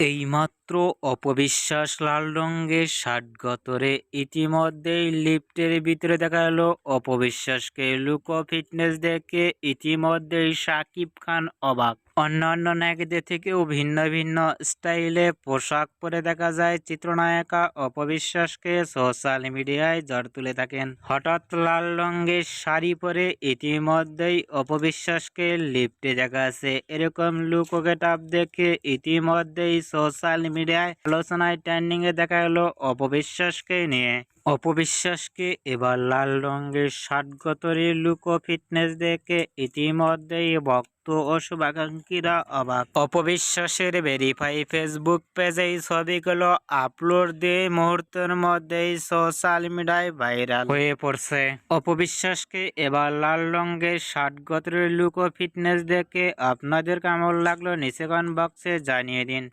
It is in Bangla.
এইমাত্র অপবিশ্বাস লাল রঙের শার্ট গতরে ইতিমধ্যেই লিফটের ভিতরে দেখা গেল। অপবিশ্বাসকে লুকো ফিটনেস দেখে ইতিমধ্যেই সাকিব খান অবাক। অন্যান্য নায়কদের থেকেও ভিন্ন ভিন্ন স্টাইলে পোশাক পরে দেখা যায় চিত্রনায়িকা অপবিশ্বাসকে সোশ্যাল মিডিয়ায় জ্বর তুলে থাকেন। হঠাৎ লাল রঙের শাড়ি পরে ইতিমধ্যেই অপবিশ্বাসকে লিফটে দেখা আছে। এরকম লুক গেট আপ দেখে ইতিমধ্যেই সোশ্যাল মিডিয়ায় আলোচনায় ট্রেন্ডিংয়ে দেখা গেল অপবিশ্বাসকে নিয়ে। অপবিশ্বাসকে এবার লাল রঙের শার্ট গতরে লুক ও ফিটনেস দেখে ইতিমধ্যেই ভক্ত ও শুভাকাঙ্ক্ষীরা অবাক। অপবিশ্বাসের ভেরিফাই ফেসবুক পেজে এই ছবিগুলো আপলোড দিয়ে মুহূর্তের মধ্যেই সোশ্যাল মিডিয়ায় ভাইরাল হয়ে পড়ছে। অপবিশ্বাসকে এবার লাল রঙের গতরের লুক ফিটনেস দেখে আপনাদের কেমন লাগল নিচে কমেন্ট বক্সে জানিয়ে দিন।